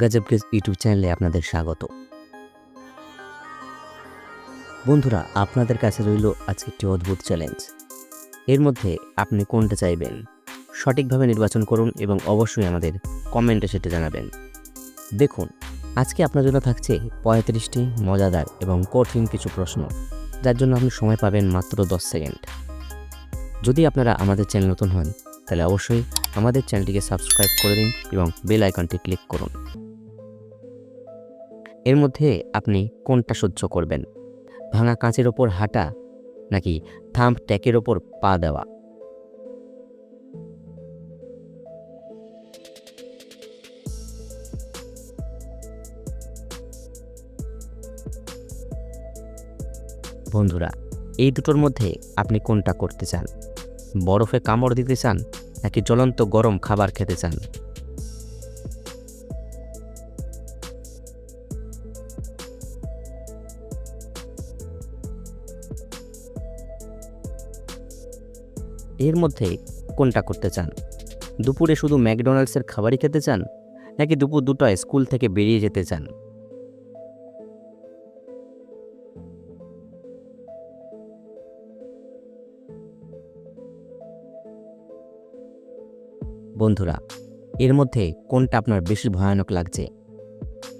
গাজব gauge YouTube চ্যানেলে আপনাদের স্বাগত। বন্ধুরা, আপনাদের কাছে রইল আজকে একটি অদ্ভুত চ্যালেঞ্জ এর মধ্যে আপনি কোনটা চাইবেন? সঠিকভাবে নির্বাচন করুন এবং অবশ্যই আমাদের কমেন্টে সেটা জানাবেন। দেখুন, আজকে আপনার জন্য থাকছে পঁয়ত্রিশটি মজাদার এবং কঠিন কিছু প্রশ্ন, যার জন্য আপনি সময় পাবেন মাত্র দশ সেকেন্ড। যদি আপনারা আমাদের চ্যানেল নতুন হন, তাহলে অবশ্যই আমাদের চ্যানেলটিকে সাবস্ক্রাইব করে দিন এবং বেল আইকনটি ক্লিক করুন। এর মধ্যে আপনি কোনটা সহ্য করবেন? ভাঙা কাঁচের ওপর হাঁটা নাকি থাম্প ট্যাকের ওপর পা দেওয়া? বন্ধুরা, এই দুটোর মধ্যে আপনি কোনটা করতে চান? বরফে কামড় দিতে চান নাকি জ্বলন্ত গরম খাবার খেতে চান? এর মধ্যে কোনটা করতে চান? দুপুরে শুধু ম্যাকডোনাল্ডসের খাবারই খেতে চান, নাকি দুপুর দুটোয় স্কুল থেকে বেরিয়ে যেতে চান? বন্ধুরা, এর মধ্যে কোনটা আপনার বেশি ভয়ানক লাগছে?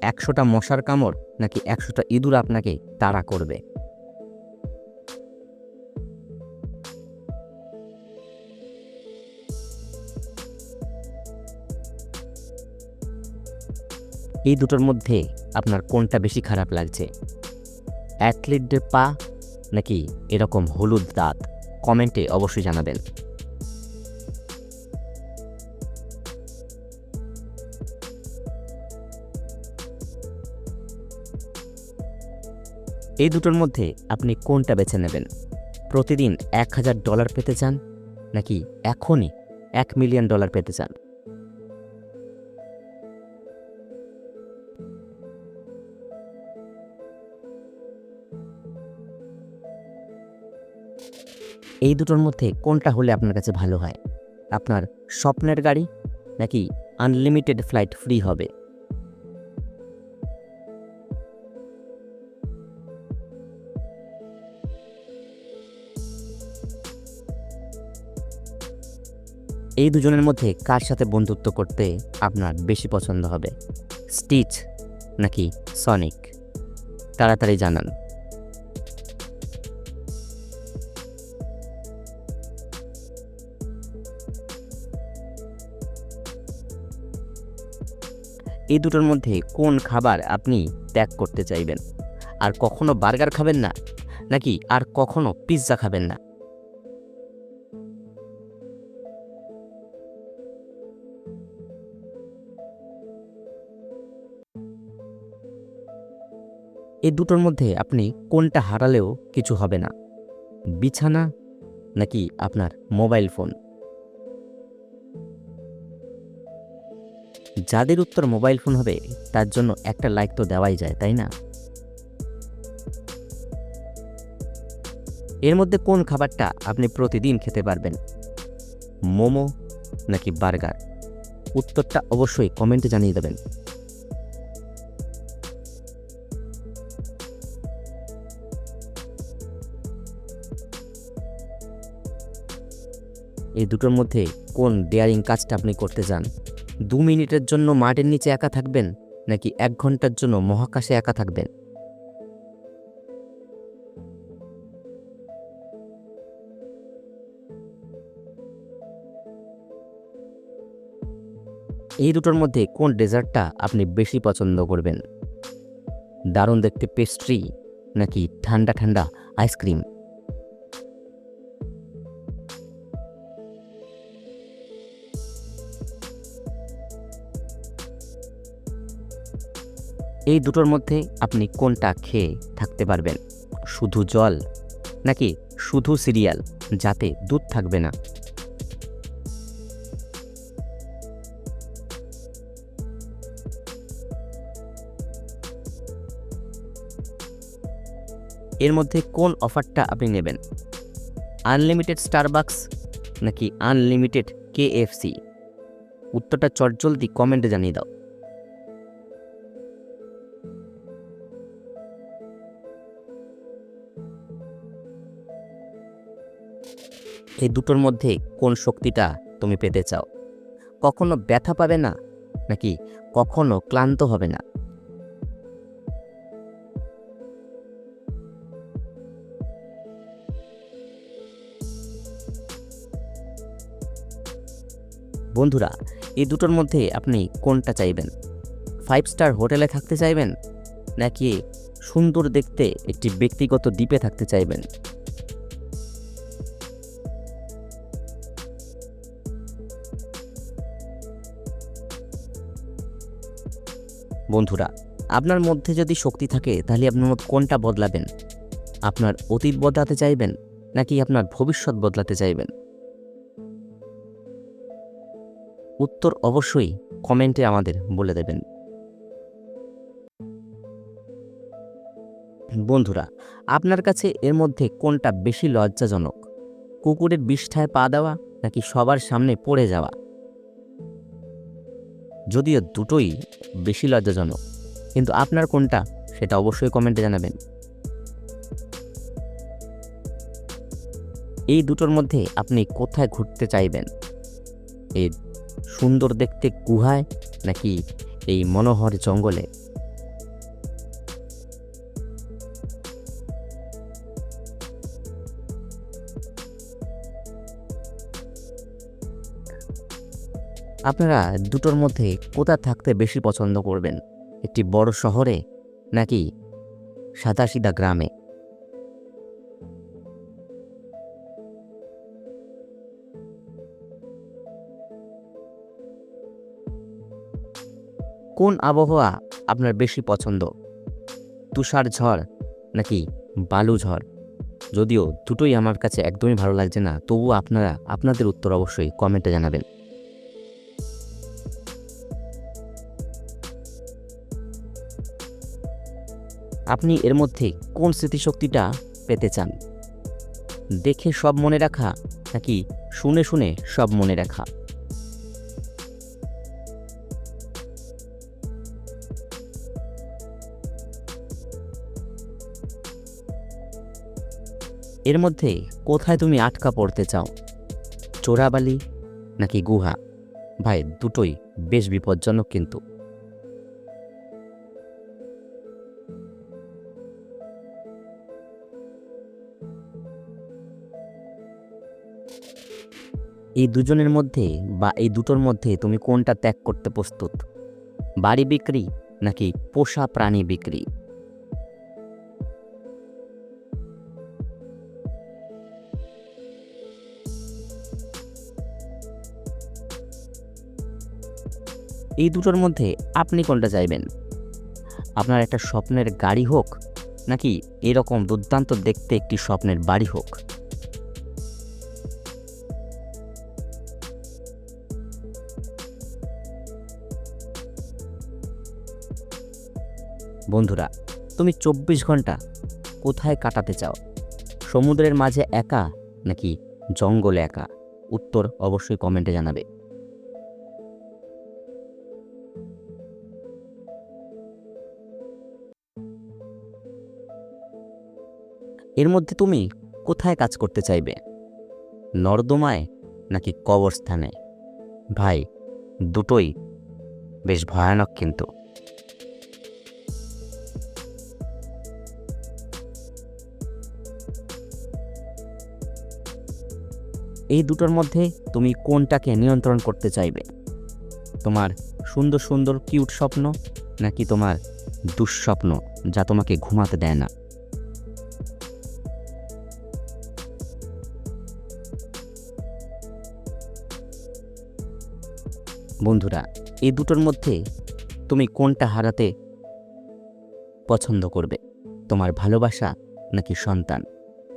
একশোটা মশার কামড় নাকি একশোটা ইঁদুর আপনাকে তাড়া করবে? এই দুটোর মধ্যে আপনার কোনটা বেশি খারাপ লাগছে? অ্যাথলিটদের পা নাকি এরকম হলুদ দাঁত? কমেন্টে অবশ্যই জানাবেন। এই দুটোর মধ্যে আপনি কোনটা বেছে নেবেন? প্রতিদিন এক হাজার ডলার পেতে চান নাকি এখনই এক মিলিয়ন ডলার পেতে চান? এই দুটোর মধ্যে কোনটা হলে আপনার কাছে ভালো হয়? আপনার স্বপ্নের গাড়ি নাকি আনলিমিটেড ফ্লাইট ফ্রি হবে? এই দুজনের মধ্যে কার সাথে বন্ধুত্ব করতে আপনার বেশি পছন্দ হবে? স্টিচ নাকি সনিক? তাড়াতাড়ি জানান। এই দুটোর মধ্যে কোন খাবার আপনি ত্যাগ করতে চাইবেন? আর কখনো বার্গার খাবেন না? নাকি আর কখনো পিৎজা খাবেন না? এই দুটোর মধ্যে আপনি কোনটা হারালেও কিছু হবে না। বিছানা নাকি আপনার মোবাইল ফোন? যাদের উত্তর মোবাইল ফোন হবে, তার জন্য একটা লাইক তো দেওয়াই যায়, তাই না? এর মধ্যে কোন খাবারটা আপনি প্রতিদিন খেতে পারবেন? মোমো নাকি বার্গার? উত্তরটা অবশ্যই কমেন্টে জানিয়ে দেবেন। এই দুটোর মধ্যে কোন ডেয়ারিং কাজটা আপনি করতে চান দু মিনিটের জন্য মাটির নিচে একা থাকবেন নাকি এক ঘণ্টার জন্য মহাকাশে একা থাকবেন? এই দুটোর মধ্যে কোন ডেজার্টটা আপনি বেশি পছন্দ করবেন? দারুণ দেখতে পেস্ট্রি নাকি ঠান্ডা ঠান্ডা আইসক্রিম এই দুটোর মধ্যে আপনি কোনটা খেয়ে থাকতে পারবেন? শুধু জল নাকি শুধু সিরিয়াল যাতে দুধ থাকবে না? এর মধ্যে কোন অফারটা আপনি নেবেন? আনলিমিটেড স্টারবাক্স নাকি আনলিমিটেড কেএফসি? উত্তরটা চটজলদি কমেন্টে জানিয়ে দাও। এই দুটোর মধ্যে কোন শক্তিটা তুমি পেতে চাও? কখনো ব্যথা পাবে না, নাকি কখনো ক্লান্ত হবে না? বন্ধুরা, এই দুটোর মধ্যে আপনি কোনটা চাইবেন? ফাইভ স্টার হোটেলে থাকতে চাইবেন, নাকি সুন্দর দেখতে একটি ব্যক্তিগত দ্বীপে থাকতে চাইবেন? বন্ধুরা, আপনার মধ্যে যদি শক্তি থাকে, তাহলে আপনার মধ্যে কোনটা বদলাবেন? আপনার অতীত বদলাতে চাইবেন, নাকি আপনার ভবিষ্যৎ বদলাতে চাইবেন? উত্তর অবশ্যই কমেন্টে আমাদের বলে দেবেন। বন্ধুরা, আপনার কাছে এর মধ্যে কোনটা বেশি লজ্জাজনক? কুকুরের বিষ্ঠায় পা দেওয়া, নাকি সবার সামনে পড়ে যাওয়া? যদিও দুটোই বেশি লজ্জাজনক, কিন্তু আপনার কোনটা সেটা অবশ্যই কমেন্টে জানাবেন। এই দুটোর মধ্যে আপনি কোথায় ঘুরতে চাইবেন? এই সুন্দর দেখতে গুহায় নাকি এই মনোহর জঙ্গলে? আপনারা দুটোর মধ্যে কোথা থাকতে বেশি পছন্দ করবেন? একটি বড় শহরে নাকি সাদাসিধা গ্রামে? কোন আবহাওয়া আপনার বেশি পছন্দ? তুষার ঝড় নাকি বালু ঝড় যদিও দুটোই আমার কাছে একদমই ভালো লাগছে না, তবুও আপনারা, আপনাদের উত্তর অবশ্যই কমেন্টে জানাবেন। আপনি এর মধ্যে কোন স্মৃতিশক্তিটা পেতে চান? দেখে সব মনে রাখা নাকি শুনে শুনে সব মনে রাখা? এর মধ্যে কোথায় তুমি আটকা পড়তে চাও? চোরাবালি নাকি গুহা? ভাই, দুটোই বেশ বিপজ্জনক কিন্তু। এই দুজনের মধ্যে বা এই দুটোর মধ্যে তুমি কোনটা ত্যাগ করতে প্রস্তুত? বাড়ি বিক্রি নাকি পোষা প্রাণী বিক্রি? এই দুটোর মধ্যে আপনি কোনটা চাইবেন? আপনার একটা স্বপ্নের গাড়ি হোক নাকি এরকম দুর্দান্ত দেখতে একটি স্বপ্নের বাড়ি হোক? বন্ধুরা, তুমি চব্বিশ ঘণ্টা কোথায় কাটাতে চাও? সমুদ্রের মাঝে একা নাকি জঙ্গলে একা? উত্তর অবশ্যই কমেন্টে জানাবে। এর মধ্যে তুমি কোথায় কাজ করতে চাইবে? নর্দমায় নাকি কবরস্থানে? ভাই, দুটোই বেশ ভয়ানক কিন্তু। এই দুটোর মধ্যে তুমি কোনটাকে নিয়ন্ত্রণ করতে চাইবে? তোমার সুন্দর সুন্দর কিউট স্বপ্ন নাকি তোমার দুঃস্বপ্ন যা তোমাকে ঘুমাতে দেয় না? বন্ধুরা, এই দুটোর মধ্যে তুমি কোনটা হারাতে পছন্দ করবে? তোমার ভালোবাসা নাকি সন্তান?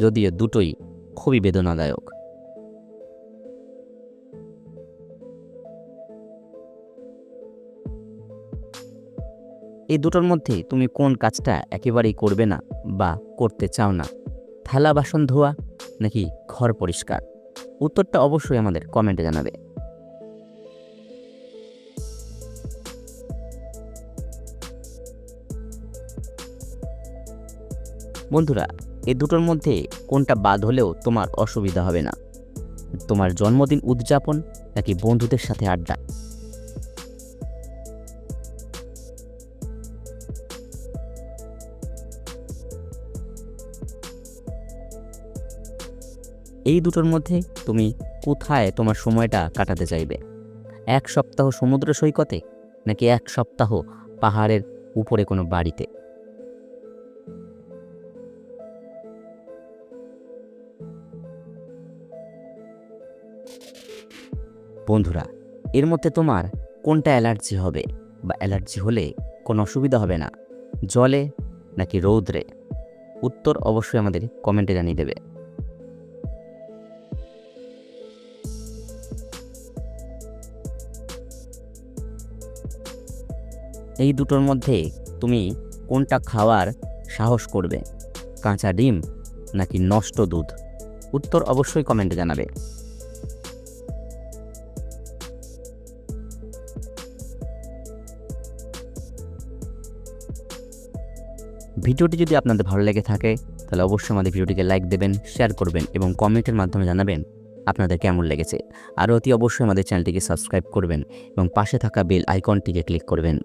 যদিও দুটোই খুবই বেদনাদায়ক। এই দুটোর মধ্যে তুমি কোন কাজটা একেবারেই করবে না বা করতে চাও না? থালা, বাসন, ধোয়া নাকি ঘর পরিষ্কার? উত্তরটা অবশ্যই আমাদের কমেন্টে জানাবে। বন্ধুরা, এই দুটোর মধ্যে কোনটা বাদ হলেও তোমার অসুবিধা হবে না। তোমার জন্মদিন উদযাপন নাকি বন্ধুদের সাথে আড্ডা? এই দুটোর মধ্যে তুমি কোথায় তোমার সময়টা কাটাতে চাইবে? এক সপ্তাহ সমুদ্র সৈকতে নাকি এক সপ্তাহ পাহাড়ের উপরে কোনো বাড়িতে? বন্ধুরা, এর মধ্যে তোমার কোনটা অ্যালার্জি হবে বা অ্যালার্জি হলে কোনো অসুবিধা হবে না? জলে নাকি রৌদ্রে? উত্তর অবশ্যই আমাদের কমেন্টে জানিয়ে দেবে। এই দুটোর মধ্যে তুমি কোনটা খাওয়ার সাহস করবে? কাঁচা ডিম নাকি নষ্ট দুধ? উত্তর অবশ্যই কমেন্টে জানাবে। ভিডিওটি যদি আপনাদের ভালো লেগে থাকে, তাহলে অবশ্যই আমাদের ভিডিওটিকে লাইক দেবেন শেয়ার করবেন এবং কমেন্টের মাধ্যমে জানাবেন আপনাদের কেমন লেগেছে। আর অতি অবশ্যই আমাদের চ্যানেলটিকে সাবস্ক্রাইব করবেন এবং পাশে থাকা বেল আইকনটিকে ক্লিক করবেন।